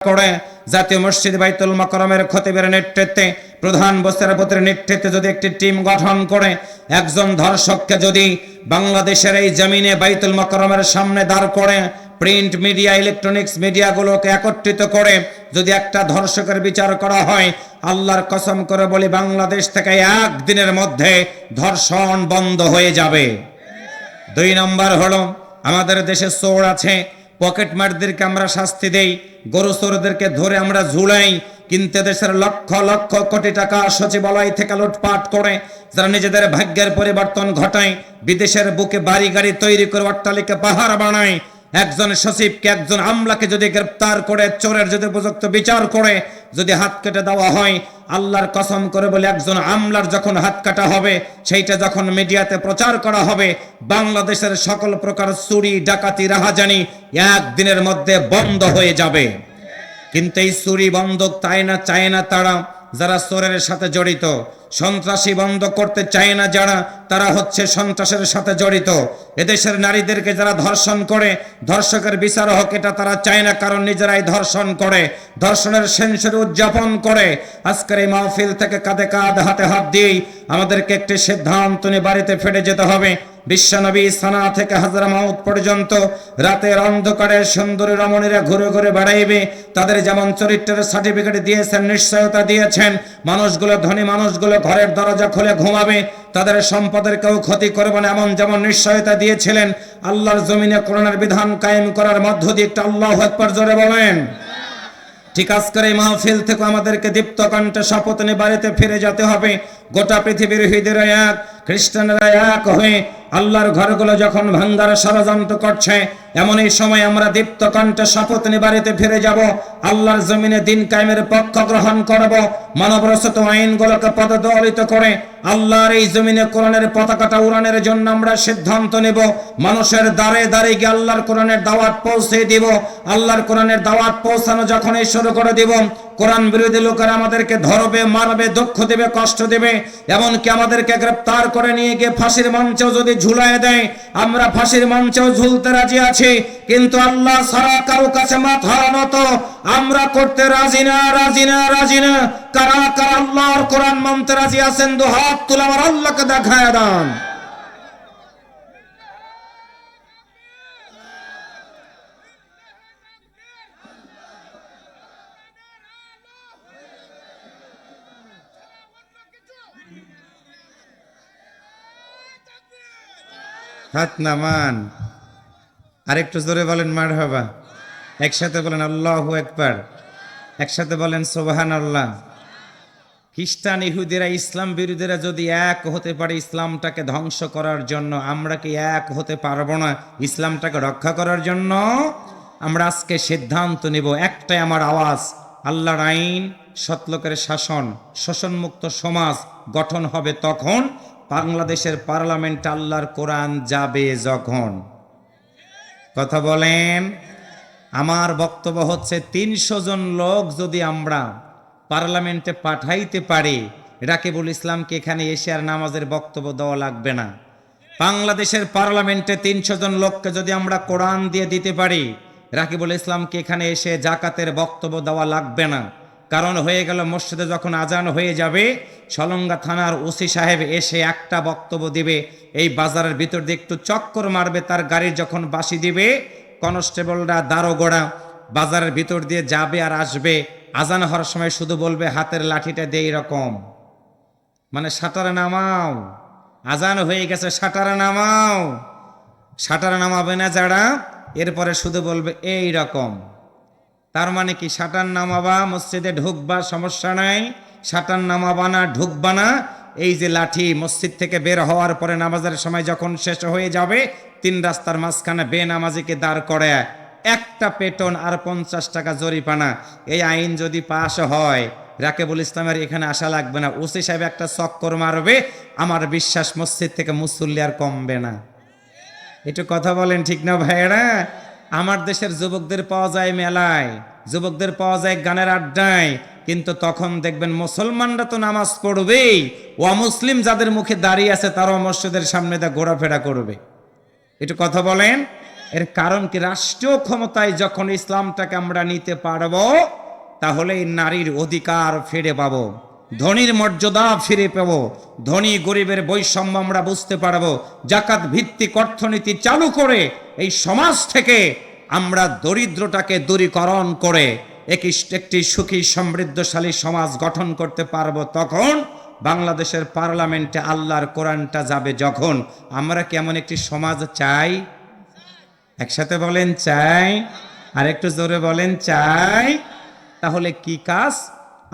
করে। জাতীয় মসজিদ বাইতুল মকরমের খতিবের নেতৃত্বে, প্রধান বস্তারপতির নেতৃত্বে যদি একটি টিম গঠন করে, একজন ধর্ষককে যদি বাংলাদেশের এই জমিনে বাইতুল মকরমের সামনে দাঁড় করে, প্রিন্ট মিডিয়া, ইলেকট্রনিক্স মিডিয়াগুলোকে একত্রিত করে যদি একটা ধর্ষকের বিচার করা হয়, আল্লাহর কসম করে বলি বাংলাদেশ থেকে একদিনের মধ্যে ধর্ষণ বন্ধ হয়ে যাবে। দুই নম্বর হলো, আমাদের দেশে চোর আছে পকেট মারদেরকে আমরা শাস্তি দেই, গরু চোরদেরকে ধরে আমরা ঝুলাই, কিন্তু দেশের লক্ষ লক্ষ কোটি টাকা সচিবালয় থেকে লুটপাট করে, যারা নিজেদের ভাগ্যের পরিবর্তন ঘটায়, বিদেশের বুকে বাড়ি গাড়ি তৈরি করে অট্টালিকা পাহাড় বানায় একজন সচিবকে একজন আমলাকে যদি গ্রেপ্তার করে, চোরের যদি উপযুক্ত বিচার করে, যদি হাত কেটে দেওয়া হয়, আল্লাহর কসম করে বলে একজন আমলার যখন হাত কাটা হবে, সেইটা যখন মিডিয়াতে প্রচার করা হবে, বাংলাদেশের সকল প্রকার চুরি, ডাকাতি, রাহাজানি একদিনের মধ্যে বন্ধ হয়ে যাবে। কিন্তু এই চুরি বন্ধ তাই না, চায় না তারা? যারা চোরের সাথে জড়িত, সন্ত্রাসী বন্ধ করতে চায় না যারা তারা হচ্ছে সন্ত্রাসের সাথে জড়িত। এদেশের নারীদেরকে যারা ধর্ষণ করে, ধর্ষকের বিচার হোক এটা তারা চায় না, কারণ নিজেরাই ধর্ষণ করে, ধর্ষণের সেন্সর উদযাপন করে। আজকের এই মাহফিল থেকে কাঁধে কাঁধ, হাতে হাত দিয়েই আমাদেরকে একটি সিদ্ধান্ত নিয়ে বাড়িতে ফেটে যেতে হবে। বিশ্বনবী সানা থেকে হাজরা মাউত পর্যন্ত রাতের অন্ধকারে সুন্দরী রমণীরা ঘুরে ঘুরে বেড়াইবে। তাদের যেমন চরিত্রের সার্টিফিকেট দিয়েছেন, নিশ্চয়তা দিয়েছেন, মানুষগুলো ধনী মানুষগুলো ঘরের দরজা খুলে ঘুমাবে। তাদের সম্পদের কেউ ক্ষতি করবে না, এমন যেমন নিশ্চয়তা দিয়েছিলেন আল্লাহর জমিনে করোনার বিধান কায়েম করার মধ্য দিয়ে একটা আল্লাহ একবার জোরে বলেন। ঠিক আজকের এই মাহফিল থেকে আমাদেরকে দীপ্ত কণ্ঠে শপথ নিয়ে বাড়িতে ফিরে যেতে হবে। গোটা পৃথিবীর হৃদয় এক, খ্রিস্টানরা এক হয়ে আল্লাহর ঘরগুলো যখন ভাঙ্গার ষড়যন্ত্র করছে এমন এই সময় আমরা দীপ্ত কণ্ঠে শপথ নিয়ে বাড়িতে ফিরে যাব। আল্লাহর জমিনে দিন কায়েমের পক্ষ গ্রহণ করব। মানবরচিত আইনগুলোকে পদদলিত করে আল্লাহর এই জমিনে কোরআনের পতাকাটা উড়ানের জন্য আমরা সিদ্ধান্ত নেব। মানুষের দ্বারে দ্বারে গিয়ে আল্লাহর কোরআনের দাওয়াত পৌঁছে দিব। আল্লাহর কোরআনের দাওয়াত পৌঁছানো যখন এই শুরু করে দিব কোরআন বিরোধী লোকেরা আমাদেরকে ধরবে, মারবে, দুঃখ দেবে, কষ্ট দেবে, এমনকি আমাদেরকে গ্রেপ্তার করে নিয়ে গিয়ে ফাঁসির মঞ্চেও যদি ঝুলায় দেয়, আমরা ফাঁসির মঞ্চেও ঝুলতে রাজি আছি, কিন্তু আল্লাহ সারা কারও কাছে মাথা নত। আমরা করতে রাজি না রাজি না রাজি না। কারা কারা আল্লাহর কোরআন মানতে রাজি আছেন, দু হাত তুলে আমার আল্লাহকে দেখায় দান। হাত নামান। আরেকটু জোরে বলেন মার হবা একসাথে বলেন, আল্লাহ একবার একসাথে বলেন সোবাহান আল্লাহ খ্রিস্টান ইহুদিরা, ইসলাম বিরোধীরা যদি এক হতে পারে ইসলামটাকে ধ্বংস করার জন্য, আমরা কি এক হতে পারব না ইসলামটাকে রক্ষা করার জন্য? আমরা আজকে সিদ্ধান্ত নেব, একটাই আমার আওয়াজ, আল্লাহর আইন, সৎলোকের শাসন, শোষণমুক্ত সমাজ গঠন হবে তখন। বাংলাদেশের পার্লামেন্ট আল্লাহর কোরআন যাবে যখন? কথা বলেন। আমার বক্তব্য হচ্ছে তিনশো জন লোক যদি আমরা পার্লামেন্টে পাঠাইতে পারি রাকিবুল ইসলামকে এখানে এসে আর নামাজের বক্তব্য দেওয়া লাগবে না। বাংলাদেশের পার্লামেন্টে তিনশো জন লোককে যদি আমরা কোরআন দিয়ে দিতে পারি রাকিবুল ইসলামকে এখানে এসে জাকাতের বক্তব্য দেওয়া লাগবে না। কারণ হয়ে গেল মসজিদে যখন আজান হয়ে যাবে, সলঙ্গা থানার ওসি সাহেব এসে একটা বক্তব্য দিবে। এই বাজারের ভিতর দিয়ে একটু চক্কর মারবে, তার গাড়ির যখন বাসি দিবে, কনস্টেবলরা দারোগোড়া বাজারের ভিতর দিয়ে যাবে আর আসবে। আজান হওয়ার সময় শুধু বলবে, হাতের লাঠিটা দিয়ে এরকম। মানে সাঁটারে নামাও। আজান হয়ে গেছে সাঁটারে নামাও। সাঁটারে নামাবে না যারা, এরপরে শুধু বলবে এই রকম তার মানে কি? সাঁটার নামাবা, মসজিদে ঢুকবা, সমস্যা নাই। সাঁটার নামাবা না ঢুকবা না এই যে লাঠি মসজিদ থেকে বের হওয়ার পরে নামাজের সময় যখন শেষ হয়ে যাবে, তিন রাস্তার মাঝখানে বে নামাজিকে দাঁড় করে একটা পেটন আর পঞ্চাশ টাকা জরিপানা এই আইন যদি পাশ হয়, রাকেবুল ইসলামের এখানে আসা লাগবে না। ওসি সাহেব একটা চক্কর মারবে, আমার বিশ্বাস মসজিদ থেকে মুসল্লি আর কমবে না। একটু কথা বলেন ঠিক না ভাইয়েরা? আমার দেশের যুবকদের পাওয়া যায় মেলায়, যুবকদের পাওয়া যায় গানের আড্ডায়, কিন্তু তখন দেখবেন মুসলমানরা তো নামাজ পড়বেই। ও মুসলিম যাদের মুখে দাঁড়িয়ে আছে তারাও মসজিদের সামনে দা ঘোরাফেরা করবে। একটু কথা বলেন, এর কারণ কি? রাষ্ট্রীয় ক্ষমতায় যখন ইসলামটাকে আমরা নিতে পারব, তাহলে নারীর অধিকার ফিরে পাবো। ধনীর মর্যাদা ফিরে পাবো। ধনী গরিবের বৈষম্য আমরা বুঝতে পারব। জাকাত ভিত্তিক অর্থনীতি চালু করে এই সমাজ থেকে আমরা দরিদ্রটাকে দূরীকরণ করে একটি সুখী, সমৃদ্ধশালী সমাজ গঠন করতে পারব তখন বাংলাদেশের পার্লামেন্টে আল্লাহর কোরআনটা যাবে যখন। আমরা কি এমন একটি সমাজ চাই? একসাথে বলেন চাই। আর একটু জোরে বলেন চাই। তাহলে কি কাজ?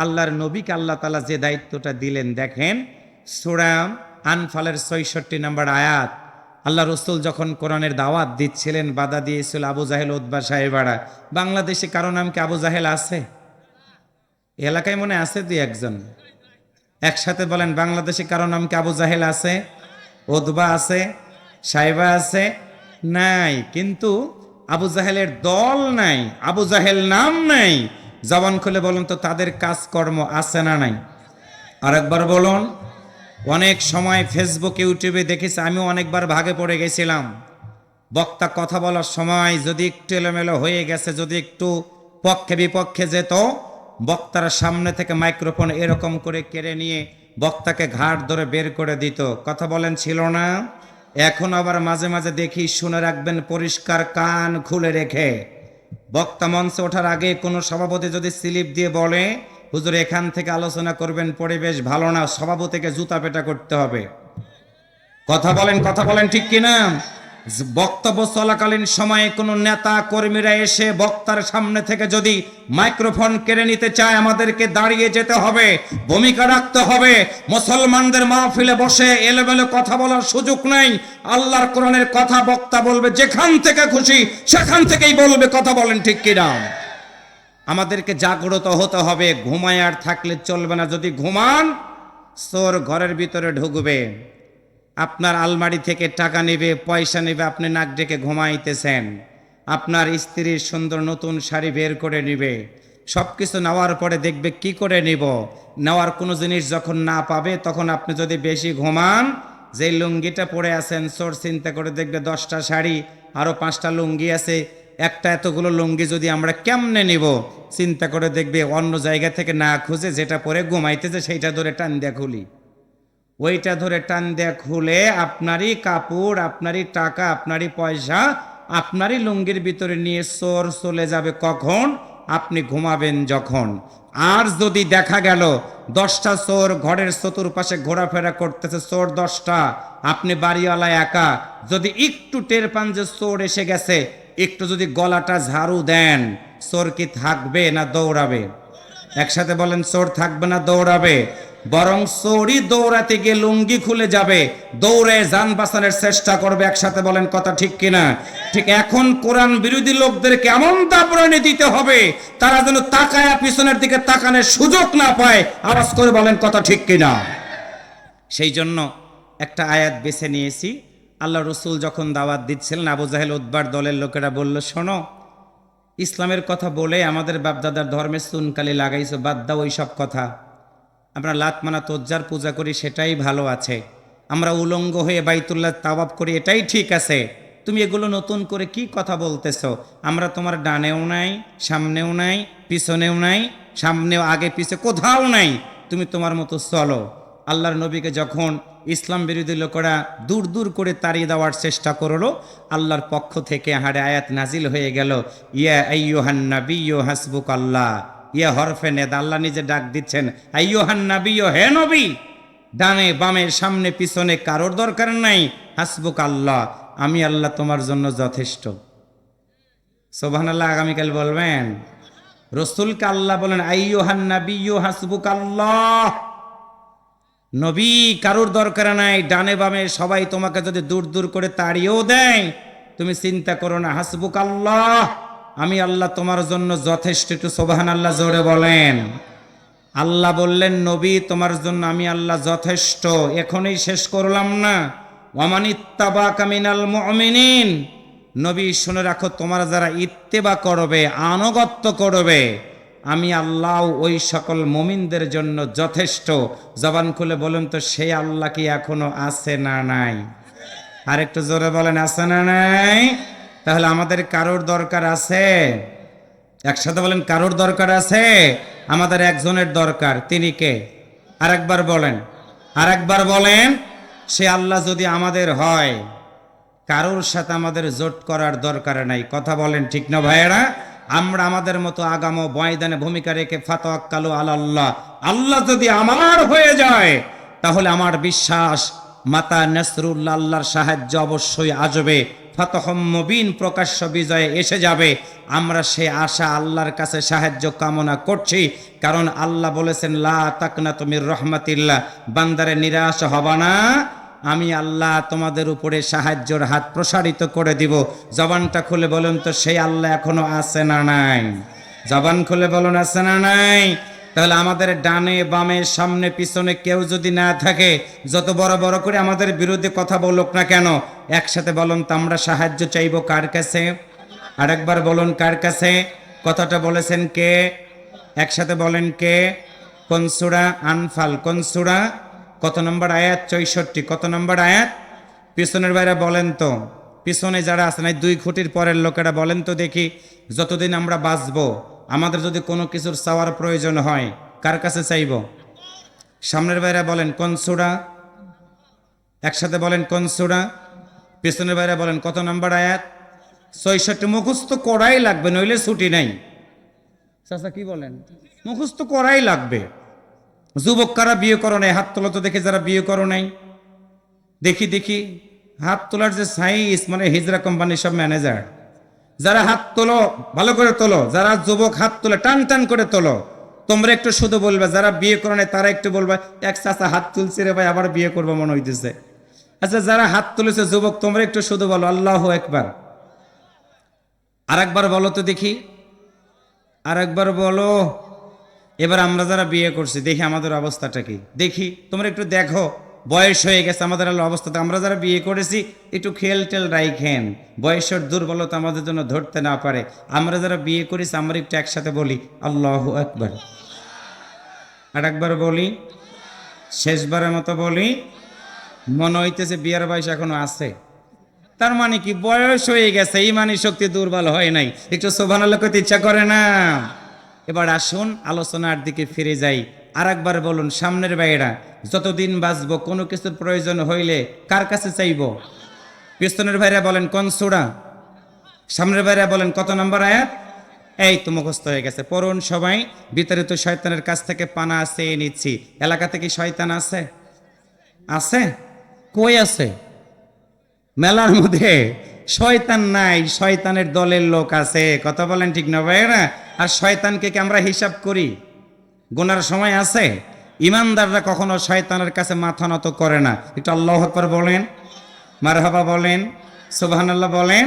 আল্লাহর নবীকে আল্লাহ তালা যে দায়িত্বটা দিলেন, দেখেন সুরাম আনফালের ছয়ষট্টি নম্বর আয়াত। আল্লাহ রসুল যখন কোরআনের দাওয়াত দিচ্ছিলেন, বাধা দিয়েছিল আবু জাহেল উদ্বা সাহেবারা। বাংলাদেশে কারও নাম কি আবু জাহেল আছে? এলাকায় মনে আছে দুই একজন? একসাথে বলেন, বাংলাদেশে কারও নাম কি আবু জাহেল আছে? ওদবা আছে? সাহেবা আছে? নাই। কিন্তু আবু জাহেলের দল নাই, আবু জাহেল নাম নাই। জবান খুলে বলুন তো, তাদের কাজকর্ম আছে না নাই? আরেকবার বলুন, অনেক সময় ফেসবুক ইউটিউবে দেখেছি আমিও অনেকবার ভাগে পড়ে গেছিলাম। বক্তা কথা বলার সময় যদি একটু এলোমেলো হয়ে গেছে, যদি একটু পক্ষে বিপক্ষে যেত, বক্তার সামনে থেকে মাইক্রোফোন এরকম করে কেড়ে নিয়ে বক্তাকে ঘাট ধরে বের করে দিত। কথা বলেন, ছিল না? এখন আবার মাঝে মাঝে দেখি, শুনে রাখবেন, পরিষ্কার কান খুলে রেখে। বক্তা মঞ্চে ওঠার আগে কোনো সভাপতি যদি স্লিপ দিয়ে বলে, হুজুর, এখান থেকে আলোচনা করবেন পরিবেশ ভালো না, সভাপতিকে জুতা পেটা করতে হবে। কথা বলেন কথা বলেন ঠিক কিনা? বক্তব্য চলাকালীন সময়ে কোনো নেতা কর্মীরা এসে বক্তার সামনে থেকে যদি মাইক্রোফোন কেড়ে নিতে চায়, আমাদেরকে দাঁড়িয়ে যেতে হবে, ভূমিকা রাখতে হবে। মুসলমানদের মাহফিলে বসে এলোমেলো কথা বলার সুযোগ নেই। আল্লাহর কোরআনের কথা বক্তা বলবে, যেখান থেকে খুশি, সেখান থেকেই বলবে। কথা বলেন ঠিক কিনা? আমাদেরকে জাগ্রত হতে হবে। ঘুমায় আর থাকলে চলবে না। যদি ঘুমান সোর ঘরের ভিতরে ঢুকবে। আপনার আলমারি থেকে টাকা নেবে, পয়সা নেবে, আপনি নাক ডেকে ঘুমাইতেছেন। আপনার স্ত্রীর সুন্দর নতুন শাড়ি বের করে নেবে। সব কিছু নেওয়ার পরে দেখবে কি করে নিব? নেওয়ার কোনো জিনিস যখন না পাবে, তখন আপনি যদি বেশি ঘুমান যে লুঙ্গিটা পরে আছেন চোর চিন্তা করে দেখবে দশটা শাড়ি আরও পাঁচটা লুঙ্গি আছে। একটা এতগুলো লুঙ্গি যদি আমরা কেমনে নিব? চিন্তা করে দেখবে অন্য জায়গা থেকে না খুঁজে যেটা পরে ঘুমাইতেছে, সেইটা ধরে টান দিয়ে খুলি। ওইটা ধরে টান দেয়া খুলে আপনারই কাপড়, আপনারই টাকা, আপনারই পয়সা, আপনারই লুঙ্গির ভিতরে নিয়ে চোর চলে যাবে কখন? আপনি ঘুমাবেন যখন। আর যদি দেখা গেল দশটা চোর ঘরের চতুর্পাশে ঘোরাফেরা করতেছে, চোর দশটা, আপনি বাড়িওয়ালা একা, যদি একটু টের পান যে চোর এসে গেছে, একটু যদি গলাটা ঝাড়ু দেন, চোর কি থাকবে না দৌড়াবে? একসাথে বলেন, চোর থাকবে না দৌড়াবে? বরং চোরই দৌড়াতে গিয়ে লুঙ্গি খুলে যাবে। দৌড়ে যান বাঁচানোর চেষ্টা করবে একসাথে বলেন কথা ঠিক কিনা? ঠিক এখন কোরআন বিরোধী লোকদেরকে এমন দাবরানি দিতে হবে, তারা যেন তাকায়া পিছনের দিকে তাকানোর সুযোগ না পায়। আওয়াজ করে বলেন কথা ঠিক কিনা? সেই জন্য একটা আয়াত বেছে নিয়েছি। আল্লাহ রসুল যখন দাওয়াত দিচ্ছিলেন, আবু জাহেল উদ্বার দলের লোকেরা বলল, শোনো, ইসলামের কথা বলে আমাদের বাপদাদার ধর্মের সুনকালি লাগাইছো, বাদ দাও ওই সব কথা। আমরা লাতমানা তোজ্জার পূজা করি, সেটাই ভালো আছে। আমরা উলঙ্গ হয়ে বাইতুল্লাহ তাওয়াব করি, এটাই ঠিক আছে। তুমি এগুলো নতুন করে কি কথা বলতেছো? আমরা তোমার ডানেও নাই, সামনেও নাই, পিছনেও নাই, সামনেও আগে পিছে কোথাও নাই। তুমি তোমার মতো চলো। আল্লাহর নবীকে যখন ইসলাম বিরোধী লোকেরা দূর দূর করে তাড়িয়ে দেওয়ার চেষ্টা করল, আল্লাহর পক্ষ থেকে হাড়ে আয়াত নাজিল হয়ে গেল, ইয়া আইয়ুহান নাবিয়্যু হাসবুক আল্লাহ ইয়া হরফে নেদ, আল্লাহ নিজে ডাক দিচ্ছেন, আইয়ুহান নাবিয়্যু হে নবী, ডানে বামে সামনে পিছনে কারোর দরকার নাই, হাসবুক আল্লাহ, আমি আল্লাহ তোমার জন্য যথেষ্ট। সোভান আল্লাহ আগামীকাল বলবেন, রসুলকে আল্লাহ বলেন, আইয়ুহান নাবিয়্যু হাসবুক আল্লাহ, নবী কারোর দরকার নাই, ডানে বামে সবাই তোমাকে যদি দূর দূর করে তাড়িয়েও দেয়, তুমি চিন্তা করো না, হাসবুক আল্লাহ। আমি আল্লাহ তোমার জন্য যথেষ্ট একটু সোবাহান আল্লাহ জোরে বলেন। আল্লাহ বললেন, নবী, তোমার জন্য আমি আল্লাহ যথেষ্ট। এখনই শেষ করলাম না। ওয়ামানিত্তাবা কামিনাল মুমিনিন। নবী, শুনে রাখো, তোমরা যারা ইত্তেবা করবে, আনুগত্য করবে, আমি আল্লাহ ওই সকল মমিনদের জন্য যথেষ্ট। জবান খুলে বলুন তো সেই আল্লাহ কি এখনও আছে না নাই? আর একটু জোরে বলেন, আছে না নাই? তাহলে আমাদের কারোর দরকার আছে? একসাথে বলেন, কারোর দরকার আছে? আমাদের একজনের দরকার, তিনি কে? আরেকবার বলেন আরেকবার বলেন, সে আল্লাহ যদি আমাদের হয়, কারোর সাথে আমাদের জোট করার দরকার নাই। কথা বলেন ঠিক না ভাইয়েরা? আমরা আমাদের মতো আগামো বয়দানে ভূমিকা রেখে ফাতোয়াক্কালু আল্লাহ আল্লাহ যদি আমার হয়ে যায়, তাহলে আমার বিশ্বাস মাতা নসরুল্লাহ আল্লাহর সাহায্য অবশ্যই আসবে। মুবিন প্রকাশ্য বিজয়ে এসে যাবে। আমরা সে আশা আল্লাহর কাছে সাহায্য কামনা করছি, কারণ আল্লাহ বলেছেন, লা তাকনা তুমির রহমাতিল্লাহ। বান্দারে নিরাশ হবা না। আমি আল্লাহ তোমাদের উপরে সাহায্যের হাত প্রসারিত করে দিব। জবানটা খুলে বলুন তো, সেই আল্লাহ এখনও আছে না নাই? জবান খুলে বলুন, আছে না নাই? তাহলে আমাদের ডানে, বামে, সামনে, পিছনে কেউ যদি না থাকে, যত বড় বড় করে আমাদের বিরুদ্ধে কথা বলুক না কেন, একসাথে বলুন তো আমরা সাহায্য চাইব কার কাছে? আরেকবার বলুন কার কাছে? কথাটা বলেছেন কে? একসাথে বলেন কে? কনসুরা আনফাল? কনসুরা কত নম্বর আয়াত? চৌষট্টি। কত নম্বর আয়াত? পিছনের বাইরে বলেন তো। পিছনে যারা এই দুই খুঁটির পরের লোকেরা বলেন তো দেখি, যতদিন আমরা বাঁচবো। আমাদের যদি কোনো কিছুর চাওয়ার প্রয়োজন হয়, কার কাছে চাইব? সামনের বাইরে বলেন, কোন সুরা? একসাথে বলেন, কোন সুরা? পিছনের বাইরে বলেন, কত নম্বর আয়াত? ছয়ষট্টি, মুখস্থ করাই লাগবে, নইলে ছুটি নাই। চাচা, কি বলেন? মুখস্থ করাই লাগবে। যুবক কারা বিয়ে করো নাই? হাত তোলা তো দেখে, যারা বিয়ে করো নাই। দেখি দেখি। হাত তোলার যে সাইজ মানে হিজরা কোম্পানির সব ম্যানেজার যারা হাত তোলো, ভালো করে তোলো। যারা যুবক হাত তোলে, টান টান করে তোলো। তোমরা একটু শুধু বলবে, যারা বিয়ে করো নাই তারা একটু বলবে, এক চাচা হাত তুলছে রে ভাই, আবার বিয়ে করব, মনে হইতেছে। আচ্ছা যারা হাত তুলেছে, যুবক, তোমরা একটু শুধু বলো, আল্লাহ একবার আর একবার বলো তো দেখি। আর একবার বলো, এবার আমরা যারা বিয়ে করছি, দেখি আমাদের অবস্থাটা কি? দেখি, তোমরা একটু দেখো। বয়স হয়ে গেছে, আমাদের আলো অবস্থাতে আমরা যারা বিয়ে করেছি, একটু খেল টেল রাইখেন। বয়সের দুর্বলতা আমাদের জন্য ধরতে না পারে। আমরা যারা বিয়ে করেছি, আমরা একটু একসাথে বলি, আল্লাহ একবার আর একবার বলি, শেষবারের মতো বলি, মনে হইতেছে বিয়ার বয়স এখনও আছে। তার মানে কি? বয়স হয়ে গেছে, ইমানি শক্তি দুর্বল হয় নাই। একটু শোভান করতে ইচ্ছা করে না। এবার আসুন, আলোচনার দিকে ফিরে যাই। আর একবার বলুন, সামনের বাইরা যতদিন বাঁচবো, কোনো কিছুর প্রয়োজন হইলে কার কাছে চাইব? পিস্তনের ভাইরা বলেন, কোন সুরা? সামনের ভাইরা বলেন, কত নম্বর আয়াত? এই তো মুখস্থ হয়ে গেছে। পড়ুন সবাই বিতাড়িত শয়তানের কাছ থেকে পানা আছে নিচ্ছি। এলাকাতে কি শয়তান আছে? আছে? কই আছে? মেলার মধ্যে শয়তান নাই, শয়তানের দলের লোক আছে। কথা বলেন ঠিক না ভাইয়েরা, আর শয়তানকে কি আমরা হিসাব করি? গোনার সময় আছে? ইমানদাররা কখনো শয়তানের কাছে মাথা নত করে না। একটু আল্লাহ আকবর বলেন, মারহাবা বলেন, সুবহানাল্লাহ বলেন,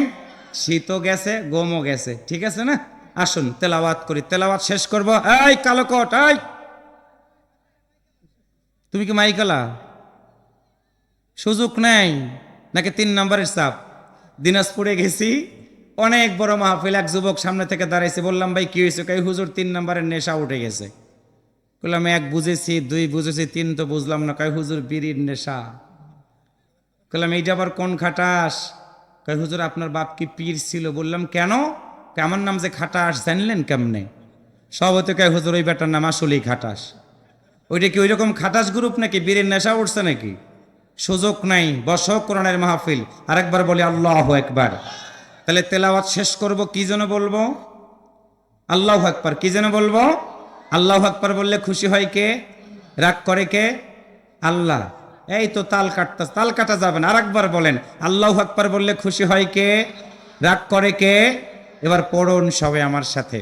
শীতও গেছে, গমও গেছে, ঠিক আছে না? আসুন, তেলাওয়াত করি, তেলাওয়াত শেষ করব। এই কালোকট এই! তুমি কি মাইকালা সুযোগ নেই, নাকি তিন নম্বরের চাপ দিনাজপুরে গেছি, অনেক বড় মাহফিল, এক যুবক সামনে থেকে দাঁড়াইছে, বললাম, ভাই, কি হয়েছে? কই হুজুর, তিন নম্বরের নেশা উঠে গেছে। বললাম, এক বুঝেছি, দুই বুঝেছি, তিন তো বুঝলাম না। কয়, হুজুর, বিড়ির নেশা। বললাম, এইটা আবার কোন খাটাস? কয়, হুজুর, আপনার বাপ কি পীর ছিল? বললাম, কেন? আমার নাম যে খাটাস, জানলেন কেমনে? সব হতে কয়, হুজুর, ওই বেটার নাম আসলেই খাটাস। ওইটা কি ওই রকম খাটাস গ্রুপ নাকি বীরের নেশা উঠছে নাকি? সুযোগ নাই, বস কোরআনের মাহফিল। আরেকবার বলি, আল্লাহ একবার। তাহলে তেলাওয়াত শেষ করব, কি যেন বলব? আল্লাহ একবার, কি যেন বলব? আল্লাহ আকবর বললে খুশি হয় কে? রাগ করে কে? আল্লাহ। এই তো তাল কাটতা, তাল কাটা যাবেন আর একবার বলেন, আল্লাহ আকবর বললে খুশি হয় কে? রাগ করে কে? এবার পড়ুন সবাই আমার সাথে।